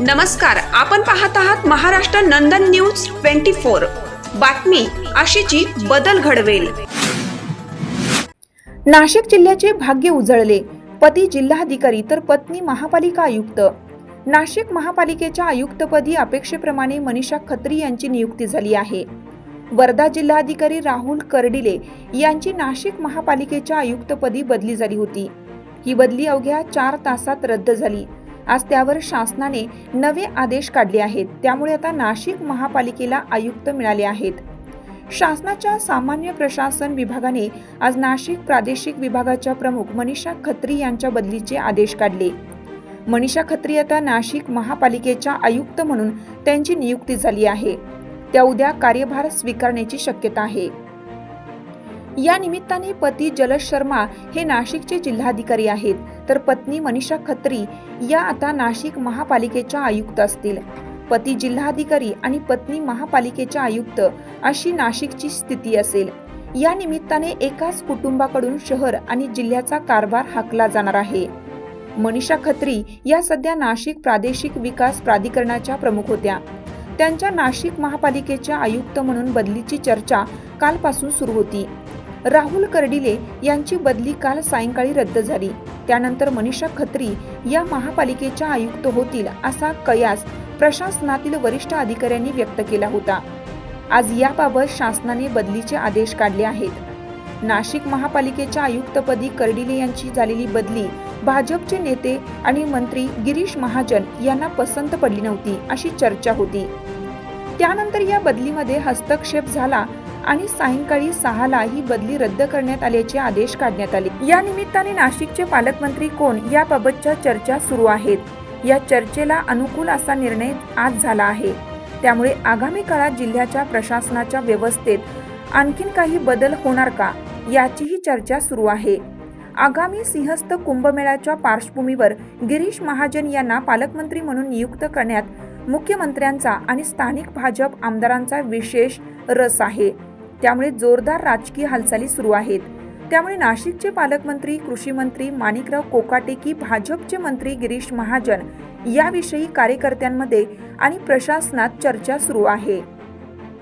नमस्कार आपण पाहत आहात Maharashtra Nandan news twenty four. बातमी आशेची बदल घडवेल. नाशिक जिल्ह्याचे भाग्य उजळले. पती जिल्हाधिकारी तर पत्नी महापालिका आयुक्त. नाशिक महापालिकेच्या आयुक्तपदी अपेक्षेप्रमाणे मनीषा खत्री यांची नियुक्ती झाली आहे. वर्धा जिल्हाधिकारी राहुल कर्डिले यांची नाशिक महापालिकेच्या आयुक्तपदी बदली झाली होती. ही बदली अवघ्या चार तासात रद्द झाली. आज त्यावर शासनाने नवे आदेश काढले आहेत. त्यामुळे आता नाशिक महापालिकेला आयुक्त मिळाले आहेत. शासनाच्या सामान्य प्रशासन विभागाने आज नाशिक प्रादेशिक विभागाच्या प्रमुख मनीषा खत्री यांच्या बदलीचे आदेश काढले. मनीषा खत्री आता नाशिक महापालिकेच्या आयुक्त म्हणून त्यांची नियुक्ती झाली आहे. त्या उद्या कार्यभार स्वीकारण्याची शक्यता आहे. या निमित्ताने पती जलज शर्मा हे नाशिकचे जिल्हाधिकारी आहेत. तर पत्नी मनीषा खत्री या आता नाशिक महापालिकेच्या आयुक्त असतील. पती जिल्हाधिकारी आणि पत्नी महापालिकेच्या आयुक्त अशी नाशिकची स्थिती असेल. या निमित्ताने एकाच कुटुंबाकडून शहर आणि जिल्ह्याचा कारभार हाकला जाणार आहे. मनीषा खत्री या सध्या नाशिक प्रादेशिक विकास प्राधिकरणाच्या प्रमुख होत्या. त्यांच्या नाशिक महापालिकेच्या आयुक्त म्हणून बदलीची चर्चा कालपासून सुरू होती. राहुल कर्डिले यांची बदली काल सायंकाळी रद्द झाली. त्यानंतर मनीषा खत्री या महापालिकेच्या आयुक्त होतील असा कयास प्रशासनातील वरिष्ठ अधिकाऱ्यांनी व्यक्त केला होता. आज याबाबत शासनाने बदलीचे आदेश काढले आहेत. नाशिक महापालिकेच्या आयुक्तपदी कर्डिले यांची झालेली बदली भाजपचे नेते आणि मंत्री गिरीश महाजन यांना पसंत पडली नव्हती अशी चर्चा होती. त्यानंतर या बदलीमध्ये हस्तक्षेप झाला आणि सायंकाळी सहाला ही बदली रद्द करण्यात आल्याचे आदेश काढण्यात आले. या निमित्ताने नाशिकचे पालकमंत्री कोण याबाबतच्या चर्चा सुरू आहेत. या चर्चेला अनुकूल असा निर्णय आज झाला आहे. त्यामुळे आगामी काळात जिल्ह्याच्या प्रशासनाच्या व्यवस्थेत आणखीन काही बदल होणार का याचीही चर्चा सुरू आहे. आगामी सिंहस्थ कुंभमेळ्याच्या पार्श्वभूमीवर गिरीश महाजन यांना पालकमंत्री म्हणून नियुक्त करण्यात मुख्यमंत्र्यांचा आणि स्थानिक भाजप आमदारांचा विशेष रस आहे. त्यामुळे जोरदार राजकीय हालचाली सुरू आहेत. त्यामुळे नाशिकचे पालकमंत्री कृषी मंत्री माणिकराव कोकाटे की भाजपचे मंत्री गिरीश महाजन याविषयी कार्यकर्त्यांमध्ये आणि प्रशासनात चर्चा सुरू आहे.